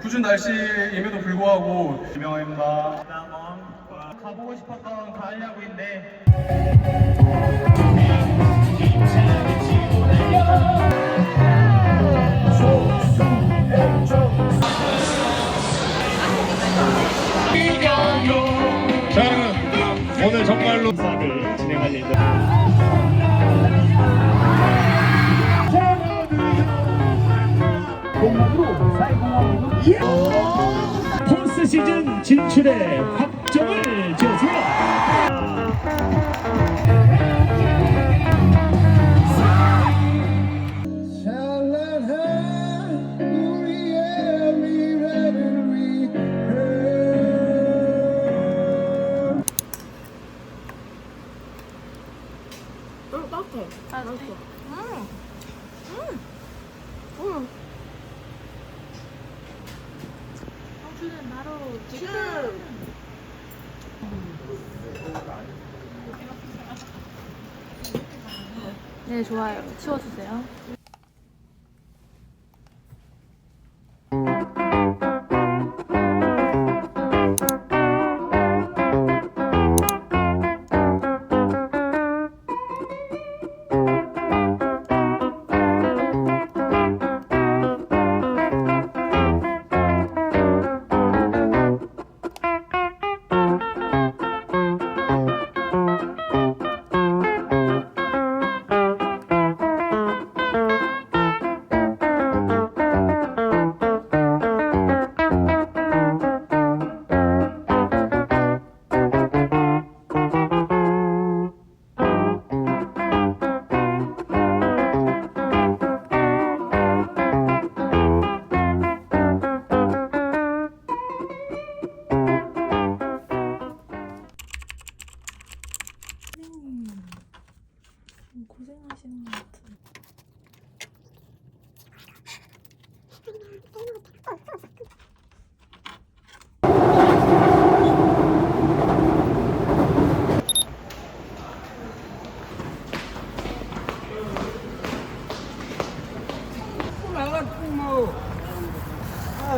굳은 날씨임에도 불구하고 유명합니다. 가보고 싶었던 가을 야구인데 저희는 오늘 정말로 사를 진행할 예정입니다. 포스 시즌 진출의 확정을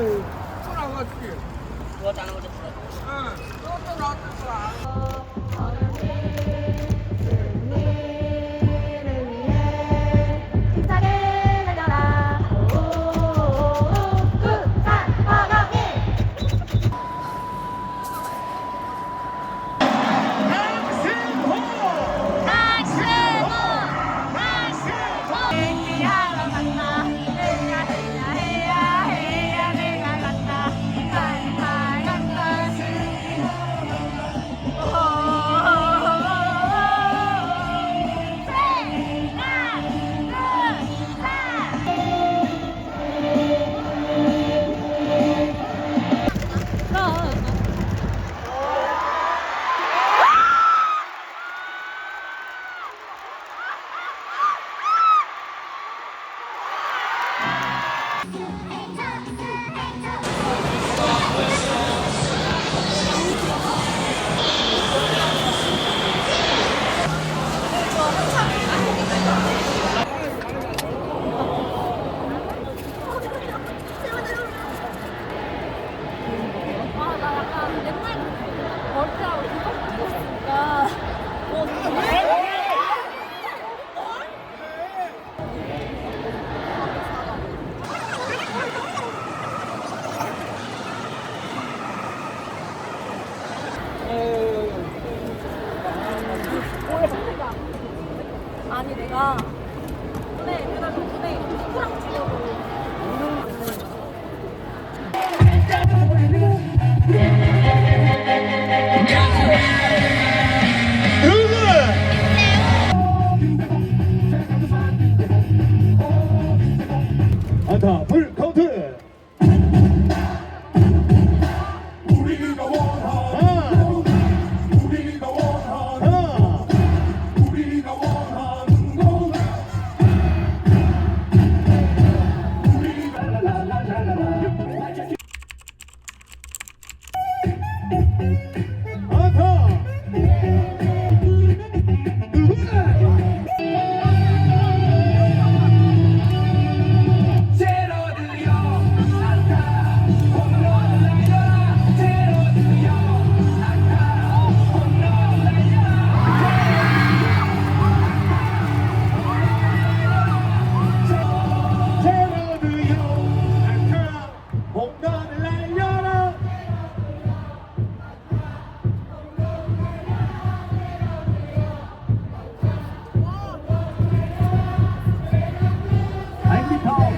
아유, 쫄아가지고.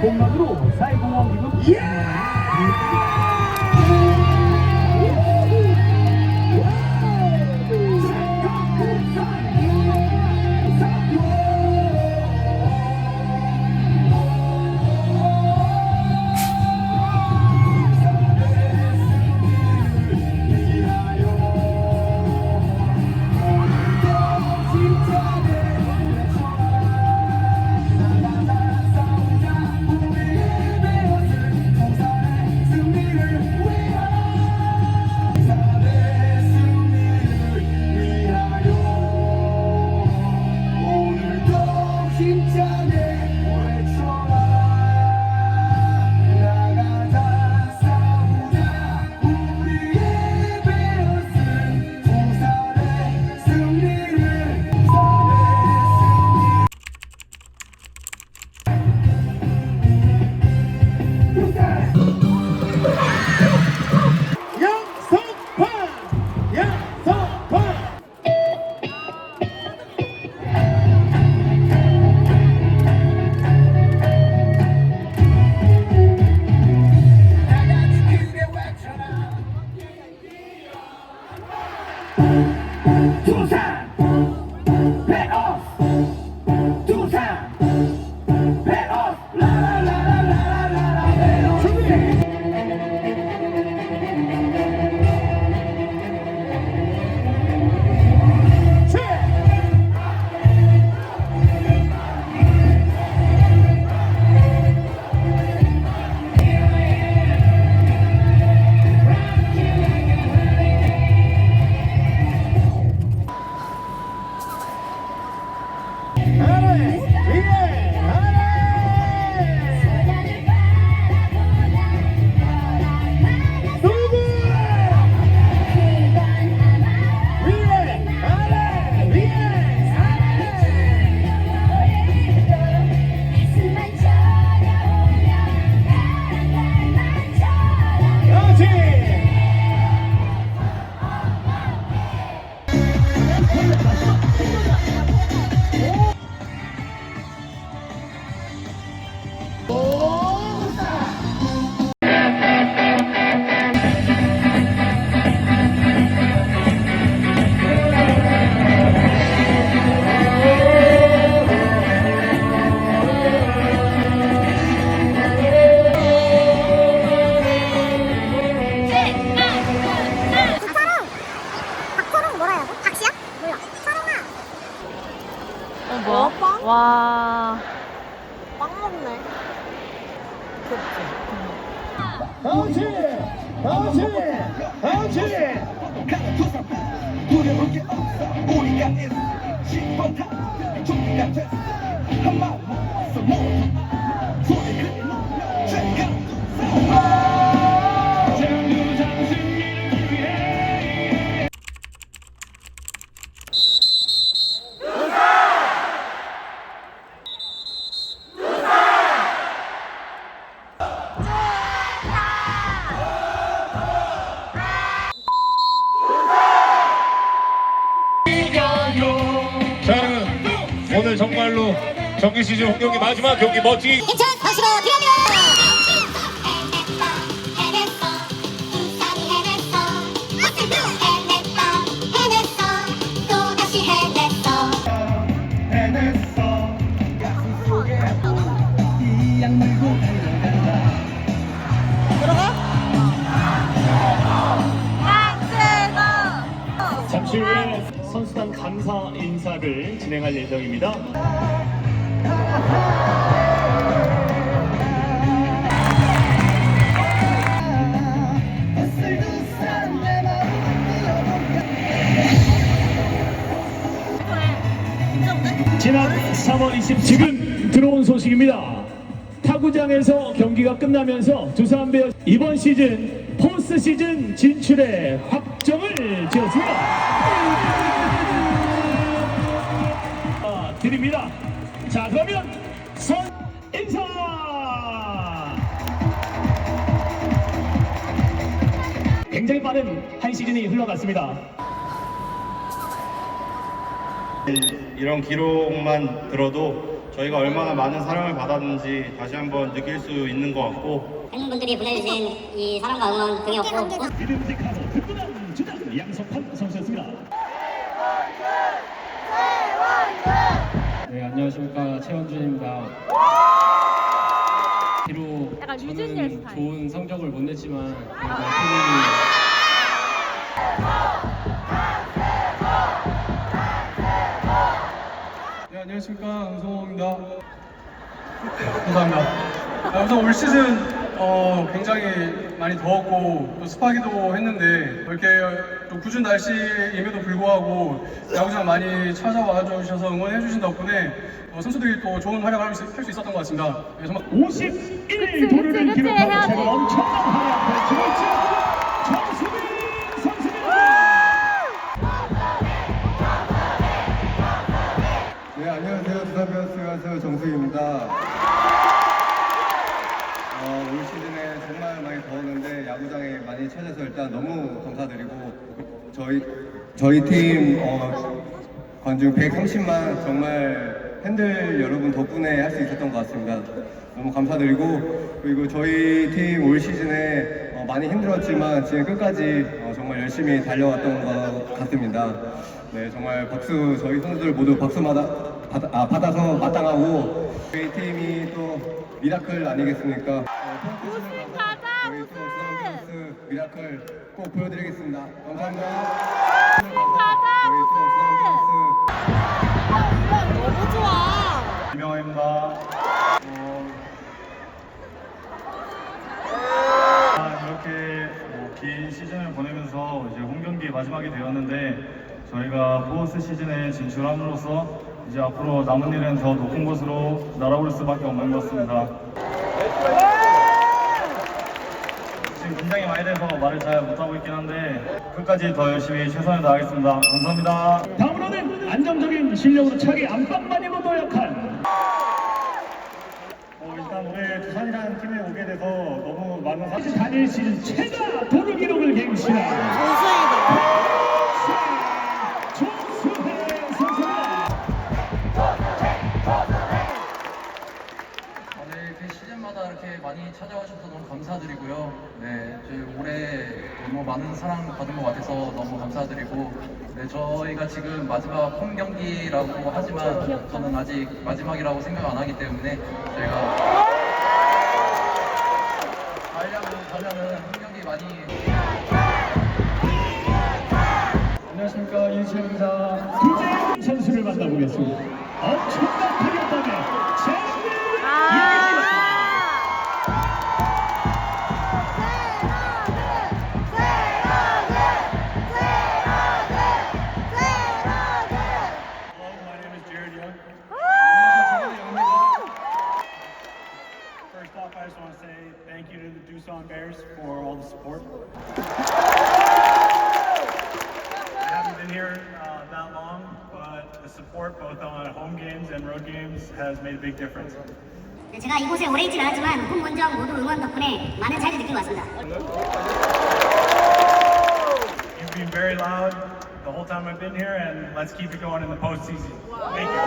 本マグロを最後の2分。 같이 다 같이 다 같이 두려울 게 없어. 우리가 있어 싶어다 준비가 됐어. 모아서 모두 오늘 정말로 정규 시즌 홈 경기 마지막 경기 멋지게 선수단 감사 인사를 진행할 예정입니다. 지난 3월 20일 지금 들어온 소식입니다. 타구장에서 경기가 끝나면서 두산 베어 이번 시즌 포스트 시즌 진출의 확정을 지었습니다. 드립니다. 자 그러면 선 인사. 굉장히 빠른 한 시즌이 흘러갔습니다. 이런 기록만 들어도 저희가 얼마나 많은 사랑을 받았는지 다시 한번 느낄 수 있는 것 같고 팬분들이 보내주신 이 사랑과 응원 등이 없고 믿음직하고 든든한 주장 양석환 선수였습니다. 안녕하십니까. 최원준입니다. 비록 약간 저는 류준열 스타일. 좋은 성적을 못 냈지만 그래도 팀이 네, 안녕하십니까 은성호입니다. 감사합니다. 아, 우선 올 시즌 어, 굉장히 많이 더웠고 또 습하기도 했는데 이렇게 또 굳은 날씨임에도 불구하고 야구장 많이 찾아와 주셔서 응원해 주신 덕분에 어, 선수들이 또 좋은 활약을 할수 있었던 것 같습니다. 네, 정말 51도를 그치, 기록하고. 제가 엄청난 활약 펼치고 있죠. 정수빈 선수입니다. 네, 안녕하세요. 두산 베어스 가수 정수입니다. 어, 올 시즌에 정말 많이 더웠는데 야구장에 많이 찾아서 일단 너무 감사드리고 저희 저희 팀 어, 관중 130만 정말 팬들 여러분 덕분에 할 수 있었던 것 같습니다. 너무 감사드리고 그리고 저희 팀 올 시즌에 어, 많이 힘들었지만 지금 끝까지 어, 정말 열심히 달려왔던 것 같습니다. 네, 정말 박수 저희 선수들 모두 박수 받아, 받아, 아, 받아서 마땅하고 저희 팀이 또 미라클 아니겠습니까? 어, 우승 가자, 우승! 미라클 꼭 보여드리겠습니다. 감사합니다. 이명호입니다. 어, 아, 이렇게 뭐 긴 시즌을 보내면서 이제 홈 경기 마지막이 되었는데 저희가 포스트 시즌에 진출함으로써 이제 앞으로 남은 일은 더 높은 곳으로 날아올 수밖에 없는 것 같습니다. 긴장이 많이 돼서 말을 잘 못하고 있긴 한데 끝까지 더 열심히 최선을 다하겠습니다. 감사합니다. 다음으로는 안정적인 실력으로 차기 안방만이로 도약한 어, 일단 오늘 두산이라는 팀에 오게 돼서 너무 많은 사... 단일 시즌 최다 도루 기록을 갱신한 조수혜 많이 찾아와주셔서 너무 감사드리고요. 네, 저희 올해 너무 많은 사랑 받은 것 같아서 너무 감사드리고, 네, 저희가 지금 마지막 홈 경기라고 하지만 저는 아직 마지막이라고 생각 안 하기 때문에 저희가 가려고 가면은 홈 경기 많이 안녕하십니까 이지현입니다. 구재훈 선수를 만나보겠습니다. 엄청난 타격감에 재 that long, but the support both on home games and road games has made a big difference. 제가 이곳에 오래 있진 않았지만 홈 원정 모두 응원 덕분에 많은 차이를 느끼고 왔습니다. You've been very loud the whole time I've been here, and let's keep it going in the postseason. Thank you.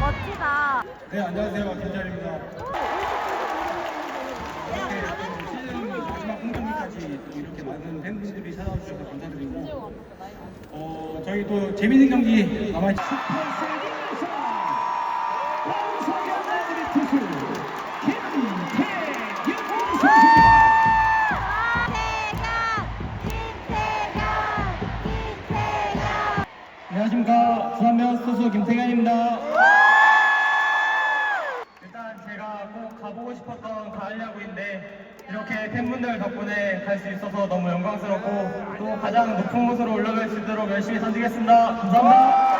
멋지다. 네, 안녕하세요. 김철입니다. 또 이렇게 많은 팬분들이 찾아와 주셔서 감사드리고, 어, 저희 또 재밌는 경기 남아 있 안녕하십니까. 부산면 소수 김태현입니다. 일단 제가 꼭 가보고 싶었던 가을 야구인데 덕분에 갈수 있어서 너무 영광스럽고 또 가장 높은 곳으로 올라갈 수 있도록 열심히 던지겠습니다. 감사합니다.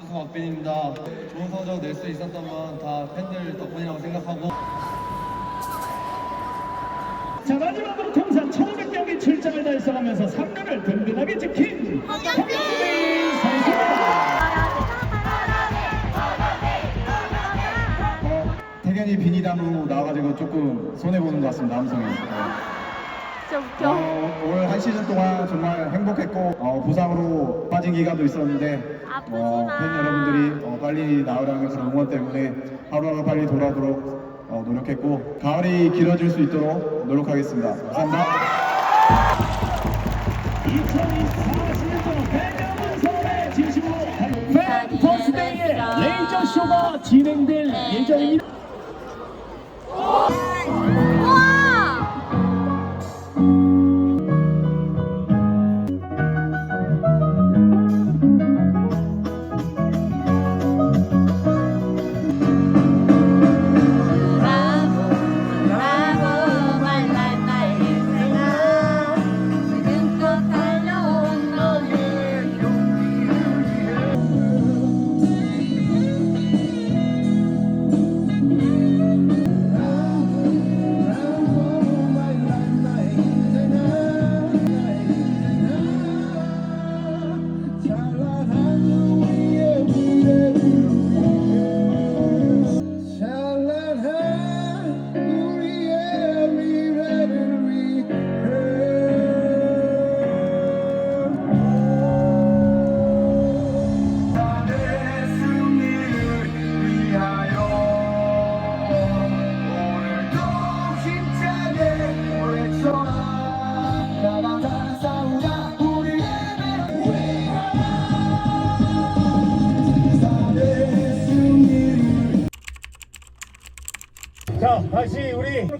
수수 박빈입니다. 좋은 성적 낼 수 있었던 건 다 팬들 덕분이라고 생각하고 자 마지막으로 통산 1500경기 출장을 달성하면서 3년을 든든하게 지킨 홍영기 태견이 비니담으로 나와가지고 조금 손해보는 것 같습니다, 함성이. 진짜 웃겨. 어, 올 한 시즌 동안 정말 행복했고 어, 부상으로 빠진 기간도 있었는데 아프지 어, 마. 팬 여러분들이 어, 빨리 나으라는 그런 응원 때문에 하루하루 빨리 돌아오도록 어, 노력했고 가을이 길어질 수 있도록 노력하겠습니다. 감사합니다. 2024 시즌 대장은 서울의 진심으로 팬 퍼스데이의 레이저 쇼가 진행될 예정입니다.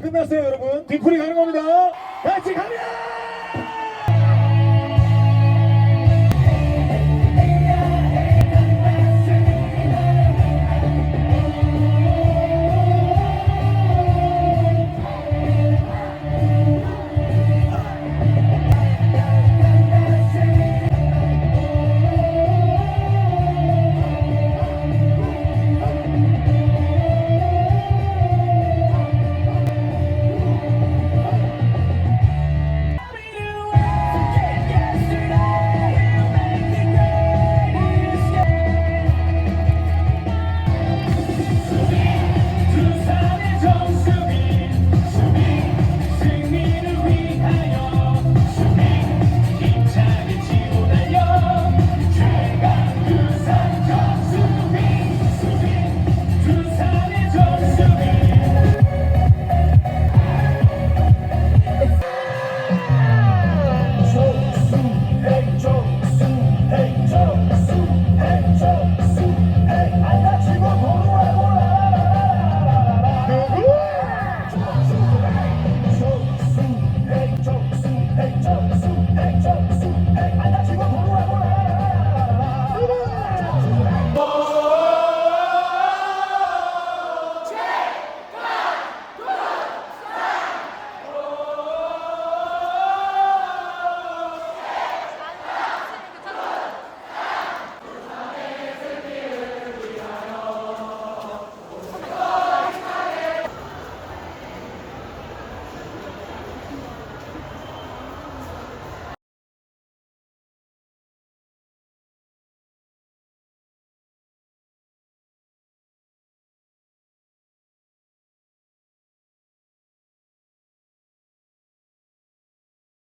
끝났어요 여러분. 뒷풀이 가는 겁니다